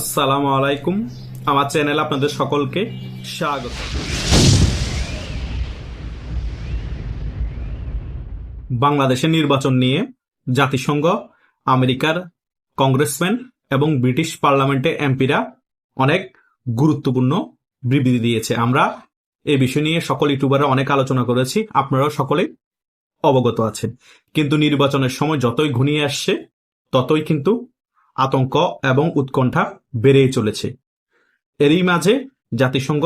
আসসালামু আলাইকুম। আমার চ্যানেল আপনাদের সকলকে স্বাগত। বাংলাদেশের নির্বাচন নিয়ে জাতিসংঘ, আমেরিকার কংগ্রেসম্যান এবং ব্রিটিশ পার্লামেন্টে এমপিরা অনেক গুরুত্বপূর্ণ বিবৃতি দিয়েছে। আমরা এ বিষয় নিয়ে সকল ইউটিউবাররা অনেক আলোচনা করেছি, আপনারাও সকলে অবগত আছেন। কিন্তু নির্বাচনের সময় যতই ঘনিয়ে আসছে, ততই কিন্তু আতঙ্ক এবং উৎকণ্ঠা বেড়েই চলেছে। এরই মাঝে জাতিসংঘ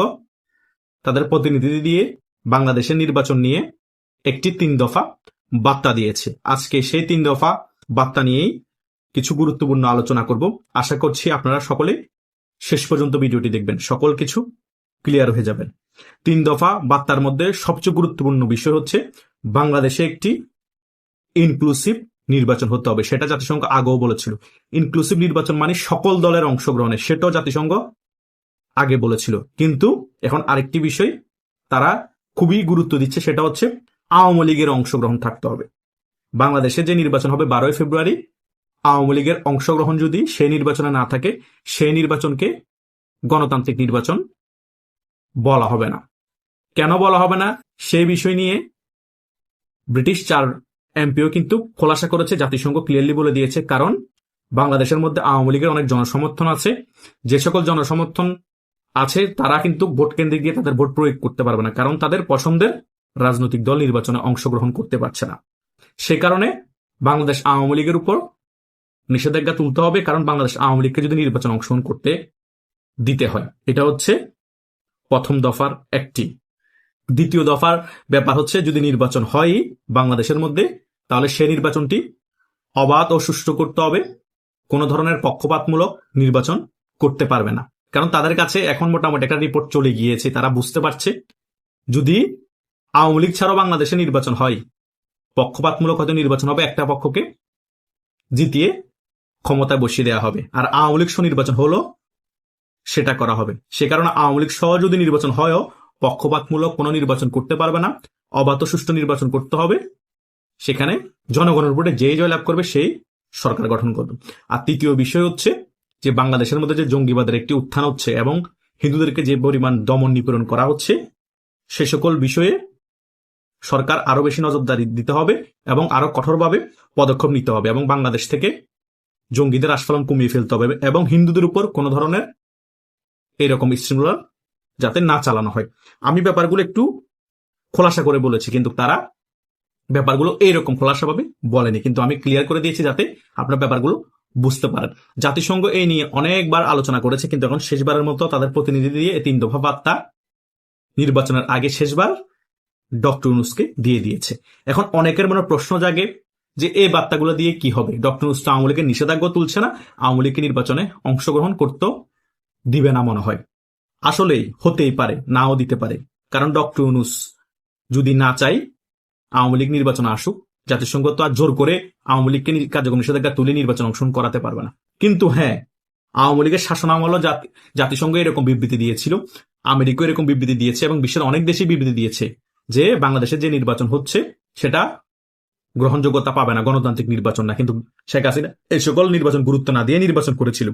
তাদের প্রতিনিধি দিয়ে বাংলাদেশের নির্বাচন নিয়ে একটি তিন দফা বার্তা দিয়েছে। আজকে সেই তিন দফা বার্তা নিয়েই কিছু গুরুত্বপূর্ণ আলোচনা করব। আশা করছি আপনারা সকলে শেষ পর্যন্ত ভিডিওটি দেখবেন। সকল কিছু ক্লিয়ার হয়ে যাবেন তিন দফা বার্তার মধ্যে সবচেয়ে গুরুত্বপূর্ণ বিষয় হচ্ছে বাংলাদেশে একটি ইনক্লুসিভ নির্বাচন হতে হবে, সেটা জাতিসংঘ আগেও বলেছিল। ইনক্লুসিভ নির্বাচন মানে সকল দলের অংশগ্রহণে সেটাও জাতিসংঘ আগে বলেছিল। কিন্তু এখন আরেকটি বিষয় তারা খুবই গুরুত্ব দিচ্ছে, সেটা হচ্ছে আওয়ামী লীগের অংশগ্রহণ থাকতে হবে। বাংলাদেশে যে নির্বাচন হবে বারোই ফেব্রুয়ারি, আওয়ামী লীগের অংশগ্রহণ যদি সেই নির্বাচনে না থাকে, সেই নির্বাচনকে গণতান্ত্রিক নির্বাচন বলা হবে না। কেন বলা হবে না? সেই বিষয় নিয়ে ব্রিটিশ চার এমপিও কিন্তু খোলাসা করেছে, জাতিসংঘ ক্লিয়ারলি বলে দিয়েছে, কারণ বাংলাদেশের মধ্যে আওয়ামী লীগের অনেক জনসমর্থন আছে। যে সকল জনসমর্থন আছে, তারা কিন্তু ভোট কেন্দ্রে গিয়ে তাদের ভোট প্রয়োগ করতে পারবে না, কারণ তাদের পছন্দের রাজনৈতিক দল নির্বাচনে অংশগ্রহণ করতে পারছে না। সে কারণে বাংলাদেশ আওয়ামী লীগের উপর নিষেধাজ্ঞা তুলতে হবে, কারণ বাংলাদেশ আওয়ামী লীগকে যদি নির্বাচনে অংশগ্রহণ করতে দিতে হয়, এটা হচ্ছে প্রথম দফার একটি। দ্বিতীয় দফার ব্যাপার হচ্ছে, যদি নির্বাচন হয়, বাংলাদেশের মধ্যে তাহলে সে নির্বাচনটি অবাধ ও সুষ্ঠু করতে হবে। কোনো ধরনের পক্ষপাতমূলক নির্বাচন করতে পারবে না। কারণ তাদের কাছে এখন মোটামুটি একটা রিপোর্ট চলে গিয়েছে, তারা বুঝতে পারছে। যদি আওয়ামী লীগ ছাড়াও বাংলাদেশে নির্বাচন হয়, পক্ষপাতমূলক হয়তো নির্বাচন হবে, একটা পক্ষকে জিতিয়ে ক্ষমতায় বসিয়ে দেওয়া হবে। আর আওয়ামী লীগ নির্বাচন হলো, সেটা করা হবে। সে কারণে আওয়ামী লীগ সহ যদি নির্বাচন হয়ও, পক্ষপাতমূলক কোনো নির্বাচন করতে পারবে না, অবাধ সুষ্ঠু নির্বাচন করতে হবে। সেখানে জনগণের উপরে যে জয়লাভ করবে, সেই সরকার গঠন করবে। আর তৃতীয় বিষয় হচ্ছে যে বাংলাদেশের মধ্যে যে জঙ্গিবাদের একটি উত্থান হচ্ছে এবং হিন্দুদেরকে যে পরিমাণ দমন নিপীড়ন করা হচ্ছে, সে সকল বিষয়ে সরকার আরও বেশি নজরদারি দিতে হবে এবং আরও কঠোরভাবে পদক্ষেপ নিতে হবে এবং বাংলাদেশ থেকে জঙ্গিদের আস্ফলন কমিয়ে ফেলতে হবে এবং হিন্দুদের উপর কোনো ধরনের এরকম শৃঙ্খলা যাতে না চালানো হয়। আমি ব্যাপারগুলো একটু খোলাসা করে বলেছি, কিন্তু তারা ব্যাপারগুলো এইরকম খোলাসাভাবে বলেনি। কিন্তু আমি ক্লিয়ার করে দিয়েছি যাতে আপনার ব্যাপারগুলো বুঝতে পারেন। জাতিসংঘ এই নিয়ে অনেকবার আলোচনা করেছে, কিন্তু এখন শেষবারের মতো তাদের প্রতিনিধি দিয়ে এই তিন দফা বার্তা নির্বাচনের আগে শেষবার ডক্টর ইউনুসকে দিয়ে দিয়েছে। এখন অনেকের মনে প্রশ্ন জাগে যে এই বার্তাগুলো দিয়ে কি হবে? ডক্টর ইউনুস তো আওয়ামী লীগের নিষেধাজ্ঞা তুলছে না, আওয়ামী লীগকে নির্বাচনে অংশগ্রহণ করতেও দিবে না মনে হয়। আসলেই হতেই পারে, নাও দিতে পারে। কারণ ডক্টর ইউনুস যদি না চাই আওয়ামী লীগ নির্বাচন আসুক, জাতিসংঘ তো আর জোর করে আওয়ামী লীগকে কার্যক্রম নিষেধাজ্ঞা তুলে নির্বাচন অংশগ্রহণ করাতে পারবে না। কিন্তু হ্যাঁ আওয়ামী লীগের শাসন আমলও জাতি- জাতিসংঘ এরকম বিবৃতি দিয়েছিল আমেরিকা এরকম বিবৃতি দিয়েছে এবং বিশ্বের অনেক দেশই বিবৃতি দিয়েছে যে বাংলাদেশে যে নির্বাচন হচ্ছে, সেটা গ্রহণযোগ্যতা পাবে না গণতান্ত্রিক নির্বাচন না। কিন্তু শেখ হাসিনা এই সকল নির্বাচন গুরুত্ব না দিয়ে নির্বাচন করেছিল।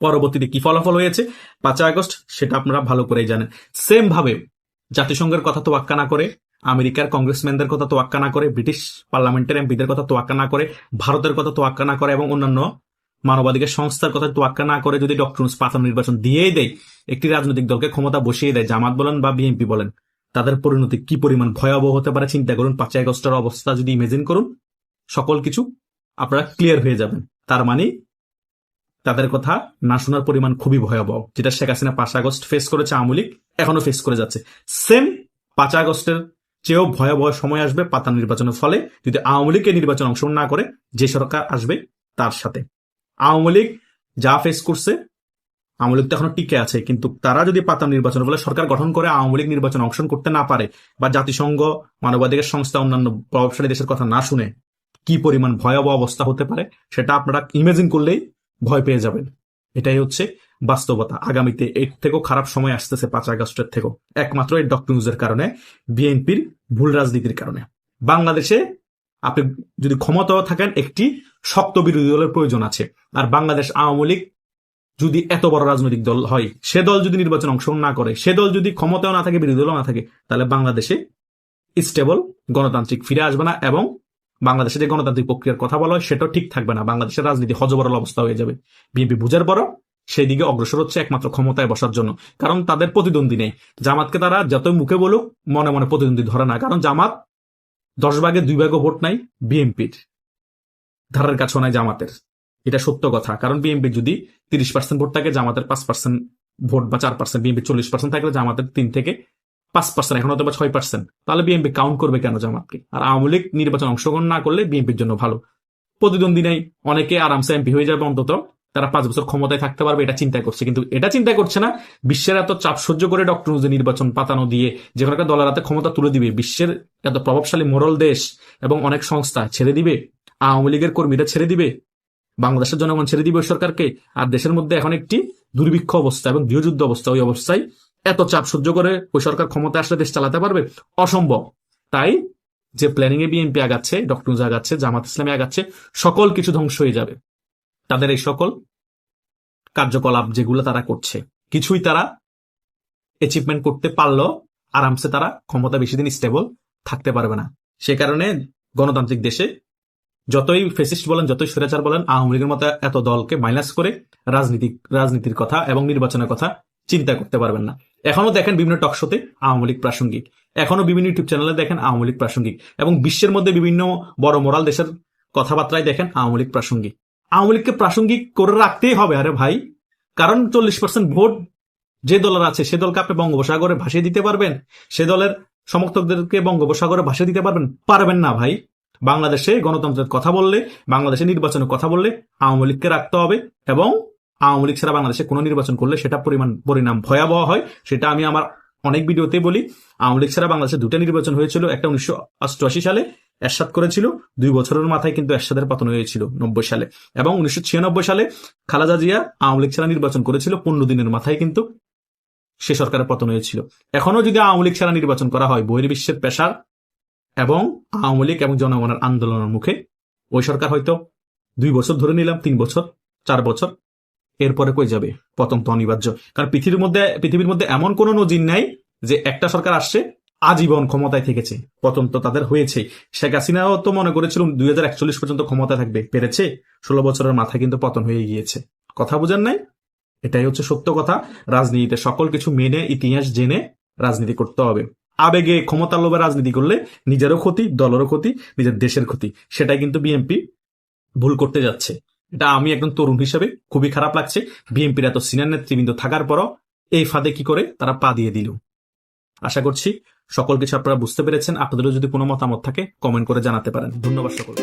পরবর্তীতে কি ফলাফল হয়েছে? পাঁচই আগস্ট, সেটা আপনারা ভালো করেই জানেন। সেম ভাবে জাতিসংঘের কথা তোয়াক্কা না করে আমেরিকার কংগ্রেসম্যানদের কথা তোয়াক্কা না করে, ব্রিটিশ পার্লামেন্টের এমপিদের কথা তোয়াক্কা না করে, ভারতের কথা তোয়াক্কা না করে এবং অন্যান্য মানবাধিকার সংস্থার কথা তোয়াক্কা না করে যদি ডক্টর পাতাম নির্বাচন দিয়েই দেয়, একটি রাজনৈতিক দলকে ক্ষমতা বসিয়ে দেয়, জামাত বলেন বা বিএনপি বলেন, তাদের পরিণতি কি পরিমাণ ভয়াবহ হতে পারে চিন্তা করুন। পাঁচই আগস্টের অবস্থা যদি ইমেজিন করুন, সকল কিছু আপনারা ক্লিয়ার হয়ে যাবেন। তার মানে তাদের কথা না শোনার পরিমাণ খুবই ভয়াবহ, যেটা শেখ হাসিনা পাঁচ আগস্ট ফেস করেছে, আওয়ামী লীগ এখনও ফেস করে যাচ্ছে। সেম পাঁচ আগস্টের চেয়েও ভয়াবহ সময় আসবে পাতা নির্বাচনের ফলে যদি আওয়ামী লীগ নির্বাচন অংশগ্রহণ না করে, যে সরকার আসবে তার সাথে। আওয়ামী লীগ যা ফেস করছে, আওয়ামী লীগ তো এখনও টিকে আছে, কিন্তু তারা যদি পাতা নির্বাচনের ফলে সরকার গঠন করে আওয়ামী লীগ নির্বাচন অংশগ্রহণ করতে না পারে বা জাতিসংঘ, মানবাধিকার সংস্থা, অন্যান্য প্রভাবশালী দেশের কথা না শুনে কি পরিমাণ ভয়াবহ অবস্থা হতে পারে, সেটা আপনারা ইমেজিন করলেই ভয় পেয়ে যাবেন। এটাই হচ্ছে বাস্তবতা। আগামীতে এর থেকেও খারাপ সময় আসতেছে পাঁচ আগস্টের থেকেও। একমাত্র এই ডক্টর নিউজের কারণে, বিএনপির ভুল রাজনীতির কারণে। বাংলাদেশে আপনি যদি ক্ষমতাও থাকেন, একটি শক্ত বিরোধী দলের প্রয়োজন আছে। আর বাংলাদেশ আওয়ামী লীগ যদি এত বড় রাজনৈতিক দল হয়, সে দল যদি নির্বাচন অংশগ্রহণ না করে, সে দল যদি ক্ষমতাও না থাকে, বিরোধী দলও না থাকে, তাহলে বাংলাদেশে স্টেবল গণতান্ত্রিক ফিরে আসবে না এবং বাংলাদেশে যে গণতান্ত্রিক প্রক্রিয়ার কথা বলা হয়, সেটাও ঠিক থাকবে না। বাংলাদেশের রাজনীতি হজবরল অবস্থা হয়ে যাবে। বিএনপি বুঝার পরও সেই দিকে অগ্রসর হচ্ছে একমাত্র ক্ষমতায় বসার জন্য, কারণ তাদের প্রতিদ্বন্দ্বী নেই। জামাতকে তারা যতই মুখে বলুক, মনে মনে প্রতিদ্বন্দ্বী ধরে না, কারণ জামাত দশ ভাগে দুই ভাগও ভোট নাই বিএনপির। ধারের কাছেও নাই জামাতের। এটা সত্য কথা, কারণ বিএনপি যদি তিরিশ পার্সেন্ট ভোট থাকে, জামাতের পাঁচ পার্সেন্ট ভোট বা চার পার্সেন্ট বিএনপি চল্লিশ পার্সেন্ট থাকলে জামাতের তিন থেকে পাঁচ পার্সেন্ট এখন হয়তো বা ছয় পার্সেন্ট তাহলে বিএনপি কাউন্ট করবে কেন জামাতকে? আর আওয়ামী লীগ নির্বাচন অংশগ্রহণ না করলে বিএনপির জন্য ভালো। প্রতিদ্বন্দ্বী নেই, অনেকে আরামসে এমপি হয়ে যাবে অন্তত। তারা পাঁচ বছর ক্ষমতায় থাকতে পারবে, এটা চিন্তা করছে। কিন্তু এটা চিন্তা করছে না, বিশ্বের এত চাপ সহ্য করে ডক্টর যে নির্বাচন পাতানো দিয়ে যে কোনো একটা দলের হাতে ক্ষমতা তুলে দিবে, বিশ্বের এত প্রভাবশালী মোরল দেশ এবং অনেক সংস্থা ছেড়ে দিবে, আওয়ামী লীগের কর্মীরা ছেড়ে দিবে, বাংলাদেশের জনগণ ছেড়ে দিবে সরকারকে, আর দেশের মধ্যে এখন একটি দুর্ভিক্ষ অবস্থা এবং গৃহযুদ্ধ অবস্থা, ওই অবস্থায় এত চাপ সহ্য করে ওই সরকার ক্ষমতা আসলে দেশ চালাতে পারবে, অসম্ভব। তাই যে প্ল্যানিং এ বিএনপি আগাচ্ছে ডক্টর আগাচ্ছে, জামাত ইসলামী আগাচ্ছে, সকল কিছু ধ্বংস হয়ে যাবে। তাদের এই সকল কার্যকলাপ যেগুলো তারা করছে। কিছুই তারা অ্যাচিভমেন্ট করতে পারলেও আরামসে তারা ক্ষমতা বেশি দিন স্টেবল থাকতে পারবে না। সে কারণে গণতান্ত্রিক দেশে যতই ফেসিস্ট বলেন, যতই স্বৈরাচার বলেন, আওয়ামী লীগের মতো এত দলকে মাইনাস করে রাজনীতি, রাজনীতির কথা এবং নির্বাচনের কথা চিন্তা করতে পারবেন না। এখনও দেখেন বিভিন্ন টকশোতে আওয়ামী লীগ প্রাসঙ্গিক। এখনও বিভিন্ন ইউটিউব চ্যানেলে দেখেন আওয়ামী লীগ প্রাসঙ্গিক। এবং বিশ্বের মধ্যে বিভিন্ন বড় মোরাল দেশের কথাবার্তায় দেখেন আওয়ামী লীগ প্রাসঙ্গিক। আওয়ামী লীগকে প্রাসঙ্গিক করে রাখতেই হবে, আরে ভাই। কারণ চল্লিশ পার্সেন্ট ভোট যে দলের আছে, সে দলকে আপনি বঙ্গোপসাগরে ভাসিয়ে দিতে পারবেন। সে দলের সমর্থকদেরকে বঙ্গোপসাগরে ভাসিয়ে দিতে পারবেন। পারবেন না ভাই। বাংলাদেশে গণতন্ত্রের কথা বললে, বাংলাদেশে নির্বাচনের কথা বললে আওয়ামী লীগকে রাখতে হবে এবং আওয়ামী লীগ ছাড়া বাংলাদেশে কোনো নির্বাচন করলে সেটা পরিমাণ, পরিণাম ভয়াবহ হয়। সেটা আমি আমার অনেক ভিডিওতে বলি। আওয়ামী লীগ ছাড়া বাংলাদেশে দুটো নির্বাচন হয়েছিল, একটা উনিশশো অষ্টআশি সালে এরশাদ করেছিল। দুই বছরের মাথায় কিন্তু এরশাদের পতন হয়েছিল নব্বই সালে। এবং উনিশশো ছিয়ানব্বই সালে খালাদা জিয়া আওয়ামী লীগ ছাড়া নির্বাচন করেছিল। পনেরো দিনের মাথায় কিন্তু সে সরকারের পতন হয়েছিল। এখনও যদি আওয়ামী লীগ ছাড়া নির্বাচন করা হয়, বহির্বিশ্বের পেশার এবং আওয়ামী লীগ এবং জনগণের আন্দোলনের মুখে ওই সরকার হয়তো দুই বছর ধরে নিলাম, তিন বছর, চার বছর, এরপরে কই যাবে? পতন তো অনিবার্য। কারণ পৃথিবীর মধ্যে পৃথিবীর মধ্যে এমন কোন নজির নাই যে একটা সরকার আসছে আজীবন ক্ষমতায় থেকেছে। পতন তো তাদের হয়েছে। শেখ হাসিনাও তো মনে করেছিল দুই হাজার একচল্লিশ পর্যন্ত ক্ষমতা থাকবে। পেরেছে। ষোলো বছরের মাথায় কিন্তু পতন হয়ে গিয়েছে। কথা বুঝেন নাই? এটাই হচ্ছে সত্য কথা। রাজনীতিতে সকল কিছু মেনে, ইতিহাস জেনে রাজনীতি করতে হবে। আবেগে ক্ষমতার লোভে রাজনীতি করলে নিজেরও ক্ষতি, দলেরও ক্ষতি, নিজের দেশের ক্ষতি। সেটাই কিন্তু বিএনপি ভুল করতে যাচ্ছে। এটা আমি একজন তরুণ হিসেবে খুবই খারাপ লাগছে। বিএনপির এত সিনিয়র নেতৃবৃন্দ থাকার পরও এই ফাঁদে কি করে তারা পা দিয়ে দিল। আশা করছি সকল কিছু আপনারা বুঝতে পেরেছেন। আপনাদেরও যদি কোনো মতামত থাকে কমেন্ট করে জানাতে পারেন। ধন্যবাদ সকল